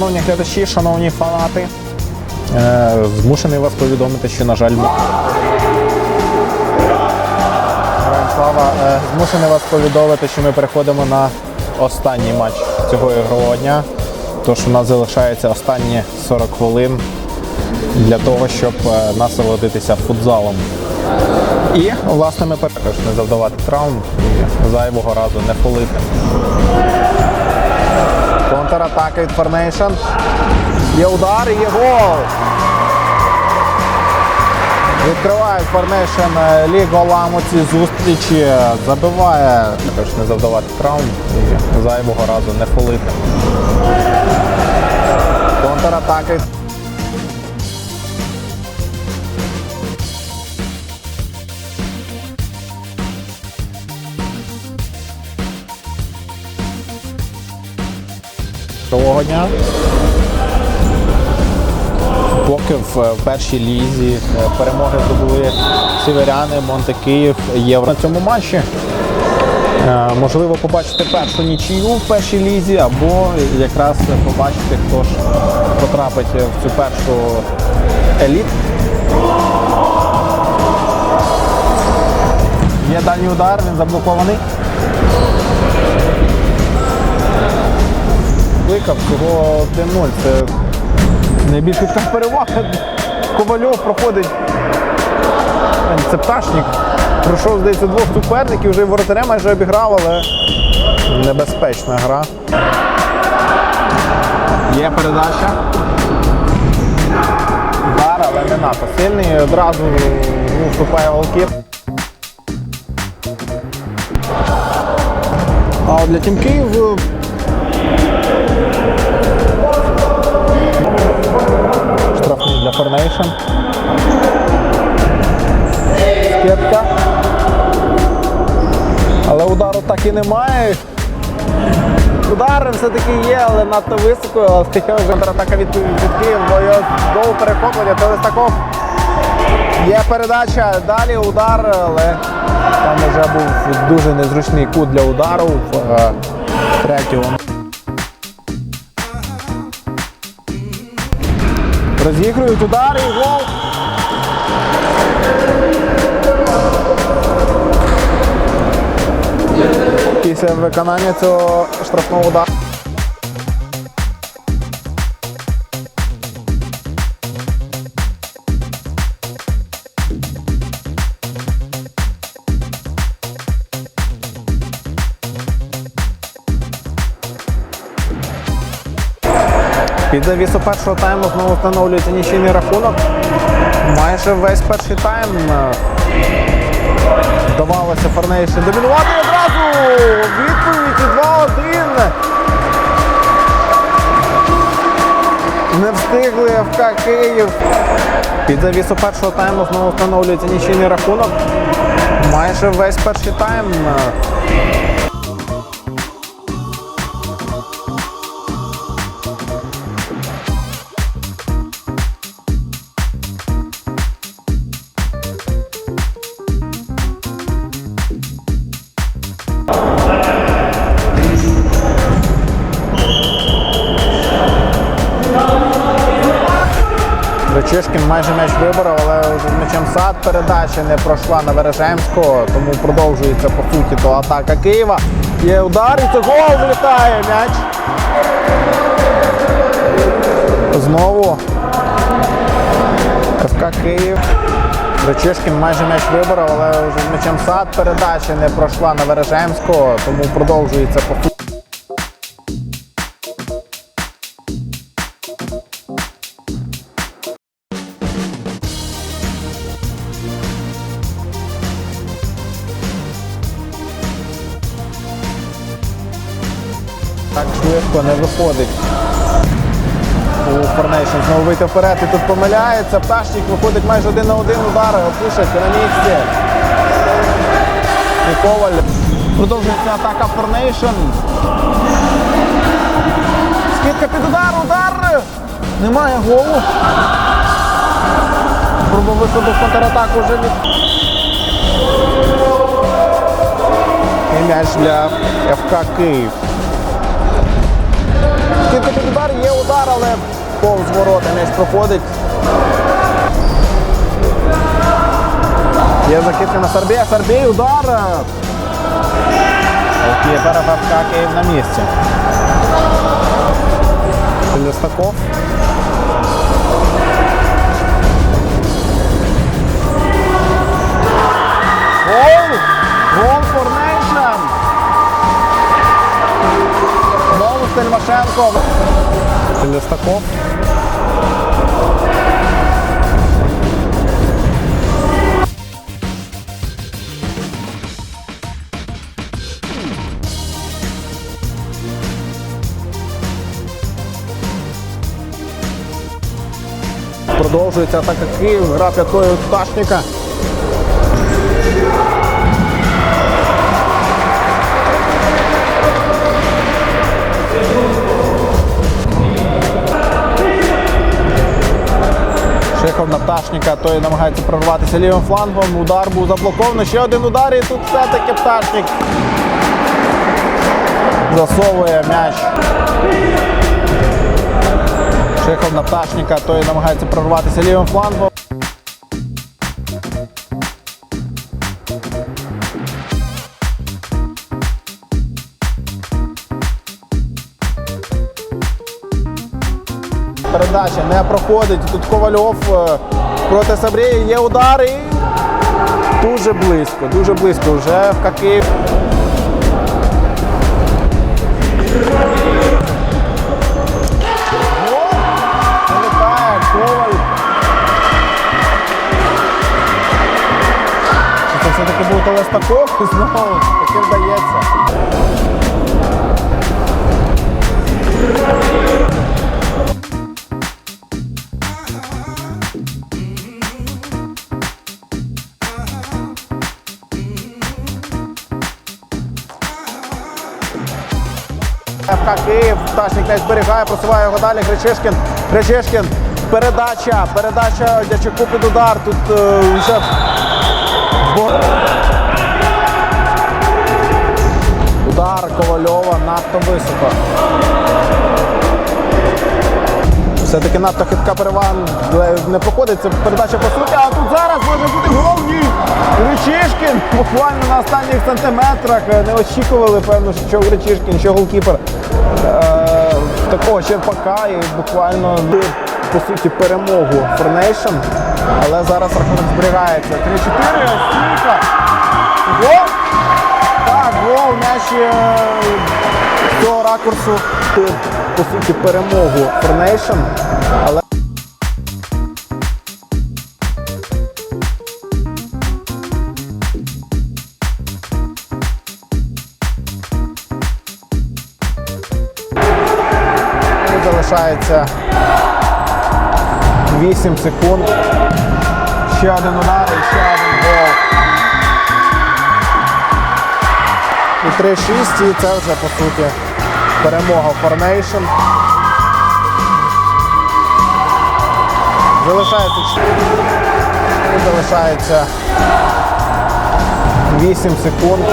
Шановні глядачі, шановні фанати, е, змушений вас повідомити, що, на жаль, ми- слава, е, змушений вас повідомити, що ми переходимо на останній матч цього ігрового дня. Тож у нас залишається останні 40 хвилин для того, щоб е, насолодитися футзалом. І, власне, ми також не завдавати травм і зайвого разу не полити. Контратака від Фернейшен. Є удар і є гол. Відкриває Фернейшен. е, ліг голам у цій зустрічі. Забиває. Також не завдавати травм і зайвого разу не полити. Контратака Того дня. Поки в, в першій лізі е, перемоги здобули сіверяни, Монте Київ, Євро. На цьому матчі е, можливо побачити першу нічию в першій лізі, або якраз побачити, хто ж потрапить в цю першу еліт. Є дальній удар, він заблокований. Кликав всього 1-0. Це найбільш така перевага. Ковальов проходить. Це пташник. Пройшов, здається, двох суперників, вже воротаря майже обіграв, але небезпечна гра. Є передача. Удар, але не надто сильний. Одразу вступає голкіп. А для Тім Київ для Форнейшн. Скидка. Але удару так і немає. Удар все-таки є, але надто високо. Таке вже контратака від, Києва, бо його знову перехоплення. Телестаков. Є передача, далі удар, але там вже був дуже незручний кут для удару в е, третьому. Розігрують удар і гол. Після виконання цього штрафного удару. Під завісу першого тайму знову встановлюється нічийний рахунок. Майже весь перший тайм е, вдавалося Форнейші домінувати одразу відповідь 2-1. Не встигли ФК Київ. Під завісу першого тайму знову встановлюється нічийний рахунок. Майже весь перший тайм. Е, майже м'яч виборов, але з м'ячем сад передача не пройшла на Вережемського, тому продовжується по суті то атака Києва. Є удар і це гол влітає м'яч. Знову ФК Київ. Речишкін майже м'яч виборов, але з м'ячем сад передача не пройшла на Вережемського, тому продовжується по суті. Так швидко не виходить. У Форнейшн знову вийти вперед і тут помиляється. Пташник виходить майже один на один удар. Опушать на місці. І Коваль. Продовжується атака Форнейшн. Скидка під удар, удар! Немає голу. Пробував виходу в контратаку вже від. І м'яч для ФК Київ. Скидка під удар є удар, але повз ворота м'яч проходить. Є закидка на Сарбія. Сарбій удар. Кіпер ФФК Київ на місці. Листаков. Знову Стельмашенко. Продовжується атака Київ, гра п'ятою Пташника. Шихов на той намагається прорватися лівим флангом. Удар був заблокований. Ще один удар, і тут все-таки пташник засовує м'яч. Шихов на той намагається прорватися лівим флангом. Передача не проходить. Тут Ковальов е, проти Сабрії. Є удар і дуже близько, дуже близько. Вже в. Чи Це все-таки був Телестаков, знову таки вдається. Київ, Пташник не зберігає, просуває його далі. Гречишкін. Гречишкін. Передача. Передача Дячуку під удар. Тут е, вже Е, удар Ковальова надто високо. Все-таки надто хитка перевага е, не проходить. Це передача по суті, а тут зараз може бути гол. Гречишкін буквально на останніх сантиметрах е, не очікували, певно, що Гречишкін, що голкіпер е, такого черпака і буквально по суті перемогу Форнейшн. Але зараз рахунок зберігається. 3-4, стійка. Гол. Так, гол, м'яч е, з цього ракурсу е, по суті перемогу Форнейшн. Але залишається 8 секунд. Ще один удар і ще один гол. І 3-6, і це вже по суті перемога Formation. Залишається залишається 8 секунд.